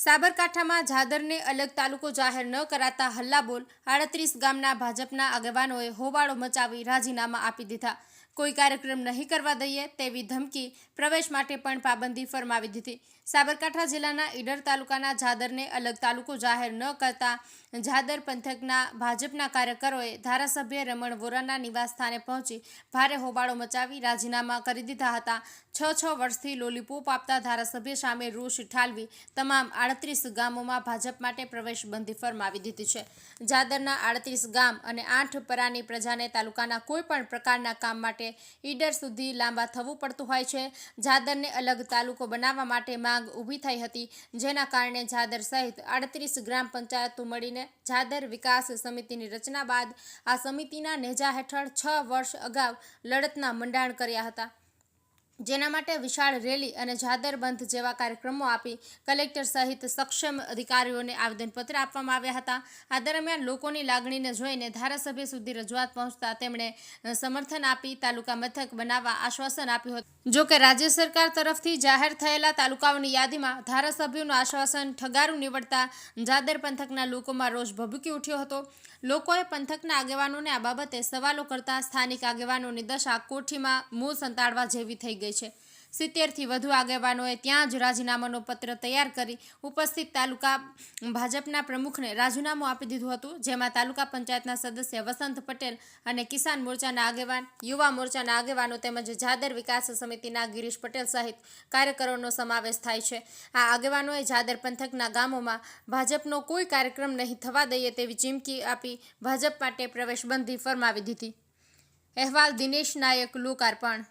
સાબરકાંઠામાં જાદરને અલગ તાલુકો જાહેર ન કરાતા હલ્લાબોલ આડત્રીસ ગામના ભાજપના આગેવાનોએ હોબાળો મચાવી રાજીનામા આપી દીધા. કોઈ કાર્યક્રમ નહીં કરવા દઈએ તેવી ધમકી પ્રવેશ માટે પણ પાબંદી ફરમાવી દીધી. સાબરકાંઠા જિલ્લાના ઈડર તાલુકાના જાદરને અલગ તાલુકો જાહેર ન કરતા જાદર પંથકના ભાજપના કાર્યકરોએ ધારાસભ્ય રમણ વોરાના નિવાસસ્થાને પહોંચી ભારે હોબાળો મચાવી રાજીનામા કરી દીધા હતા. છ છ વર્ષથી લોલીપોપ આપતા ધારાસભ્ય સામે રોષ ઠાલવી તમામ આડત્રીસ ગામોમાં ભાજપ માટે પ્રવેશબંધી ફરમાવી દીધી છે. જાદરના આડત્રીસ ગામ અને આઠ પરાની પ્રજાને તાલુકાના કોઈપણ પ્રકારના કામ માટે ઈડર સુધી લાંબા થવું પડતું હોય છે. જાદરને અલગ તાલુકો બનાવવા માટે માંગ ઊભી થઈ હતી, જેના કારણે જાદર સહિત આડત્રીસ ગ્રામ પંચાયતો મળીને જાદર વિકાસ સમિતિની રચના બાદ આ સમિતિના નેજા હેઠળ છ વર્ષ અગાઉ લડતના મંડાણ કર્યા હતા. જેના માટે વિશાળ રેલી અને જાદરબંધ જેવા કાર્યક્રમો આપી કલેક્ટર સહિત સક્ષમ અધિકારીઓને આવેદનપત્ર આપવામાં આવ્યા હતા. આ દરમિયાન લોકોની લાગણીને જોઈને ધારાસભ્ય સુધી રજૂઆત પહોંચતા તેમણે સમર્થન આપી તાલુકા મથક બનાવવા આશ્વાસન આપ્યું હતું. જો કે રાજ્ય સરકાર તરફથી જાહેર થયેલા તાલુકાઓની યાદીમાં ધારાસભ્યોનું આશ્વાસન ઠગારું નીવડતા જાદર પંથકના લોકોમાં રોષ ભભૂકી ઉઠ્યો હતો. લોકોએ પંથકના આગેવાનોને આ બાબતે સવાલો કરતા સ્થાનિક આગેવાનોની દશા કોઠીમાં મૂળ સંતાડવા જેવી થઈ ગઈ છે. સિત્તેરથી વધુ આગેવાનોએ ત્યાં જ રાજીનામાનો પત્ર તૈયાર કરી ઉપસ્થિત તાલુકા ભાજપના પ્રમુખને રાજીનામું આપી દીધું હતું, જેમાં તાલુકા પંચાયતના સદસ્ય વસંત પટેલ અને કિસાન મોરચાના આગેવાન, યુવા મોરચાના આગેવાનો તેમજ જાદર વિકાસ સમિતિના ગિરીશ પટેલ સહિત કાર્યકરોનો સમાવેશ થાય છે. આ આગેવાનોએ જાદર પંથકના ગામોમાં ભાજપનો કોઈ કાર્યક્રમ નહીં થવા દઈએ તેવી ચીમકી આપી ભાજપ માટે પ્રવેશબંધી ફરમાવી દીધી. અહેવાલ દિનેશ નાયક, લોકાર્પણ.